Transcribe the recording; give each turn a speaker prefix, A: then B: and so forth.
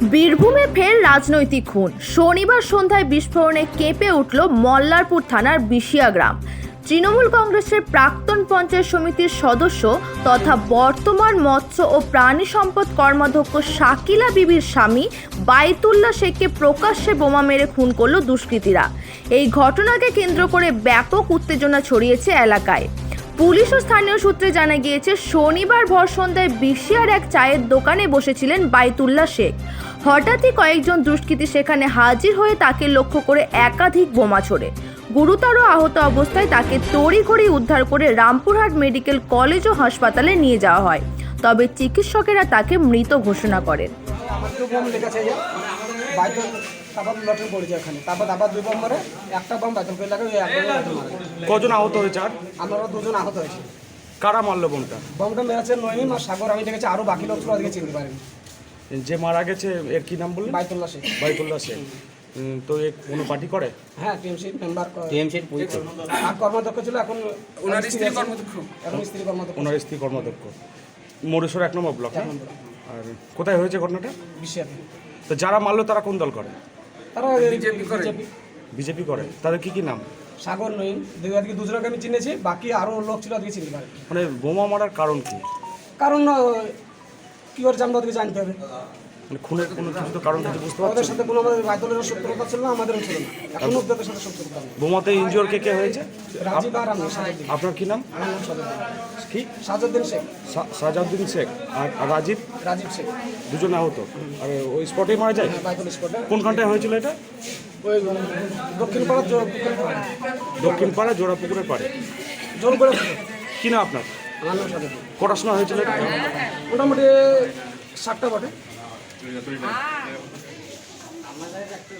A: বীরভূমে ফের রাজনৈতিক খুন। শনিবার সন্ধ্যায় বিস্ফোরণে কেঁপে উঠল মল্লারপুর থানার বিশিয়া গ্রাম। তৃণমূল কংগ্রেসের প্রাক্তন পঞ্চায়েত সমিতির সদস্য তথা বর্তমান মৎস্য ও প্রাণী সম্পদ কর্মাধ্যক্ষ শাকিলা বিবির স্বামী বাইতুল্লাহ শেখকে প্রকাশ্যে বোমা মেরে খুন করল দুষ্কৃতীরা। এই ঘটনাকে কেন্দ্র করে ব্যাপক উত্তেজনা ছড়িয়েছে এলাকায়। পুলিশ ও স্থানীয় সূত্রে জানা গিয়েছে, শনিবার ভর সন্ধ্যায় বিশিয়ার এক চায়ের দোকানে বসেছিলেন বাইতুল্লাহ শেখ। হঠাৎই কয়েকজন দুষ্কৃতী সেখানে হাজির হয়ে তাকে লক্ষ্য করে একাধিক বোমা ছোড়ে। গুরুতর আহত অবস্থায় তাকে তড়িঘড়ি উদ্ধার করে রামপুরহাট মেডিকেল কলেজ ও হাসপাতালে নিয়ে যাওয়া হয়। তবে চিকিৎসকেরা তাকে মৃত ঘোষণা করেন।
B: যে তারপর লটন পড়েছে ওখানে। তারপর আবার দুই বোম মারে একটা বোম বাইকের করে লাগে ওই এক বোম বাইকেল মারে।
C: কজন আহত হয়েছে আর?
B: আমরা দুজন আহত হয়েছে।
C: কারা মারলো বোনটা
B: বোমটা মেরেছে নয়নি আর সাগর আমি দেখেছি আরও বাকি লোক ছিল ওদিকে চিনতে পারিনি।
C: যে মারা গেছে এর কি নাম বললেন?
B: বাইতুল্লাহ শেখ।
C: বাইতুল্লাহ শেখ। তো এ কোনো পার্টি করে?
B: হ্যাঁ টিএমসি মেম্বার
D: টিএমসির পুলিশ।
B: আর কর্মাধ্যক্ষ ছিল এখন ওনার স্ত্রী কর্মাধ্যক্ষ। এখন স্ত্রী কর্মাধ্যক্ষ।
C: ওনার স্ত্রী কর্মাধ্যক্ষ। মরেশ্বর এক নম্বর ব্লক হ্যাঁ? আর কোথায় হয়েছে ঘটনাটা?
B: বিশ্বের।
C: তো যারা মারলো তারা কোন দল করে?
B: তারা বিজেপি করে।
C: বিজেপি। করে। তাদের কি কি নাম?
B: সাগর নইন। দুই আজকে দুজনকে আমি চিনেছি বাকি আরও লোক ছিল আজকে চিনতে পারে
C: মানে বোমা মারার কারণ কি?
B: কারণ কি ওর জানতে জানতে হবে।
C: মানে খুনের কোনো কিছু তো কারণ কিছু বুঝতে পারছেন?
B: সাথে কোনো আমাদের বাইতুলের শত্রুতা ছিল না আমাদেরও ছিল না। এখনও ওদের সাথে নেই।
C: বোমাতে ইনজিওর কে কে হয়েছে?
B: রাজীব আর আমি সাজুদ্দিন
C: আপনার কি নাম?
B: আমার নাম
C: কি?
B: সাজুদ্দিন শেখ।
C: সাজাউদ্দিন শেখ। আর রাজীব?
B: রাজীব শেখ।
C: দুজন আহত। আর ওই স্পটেই মারা যায়?
B: বাইতুল স্পটে
C: কোনখানটায় হয়েছিল এটা?
B: ওই দক্ষিণ পাড়ার জোর
C: দক্ষিণ পাড়া জোড়াপুকুরের পাড়ে।
B: জোর করে
C: কি না আপনার? কটার সময় হয়েছিল
B: মোটামুটি সাতটা বটে। আমাদের একটা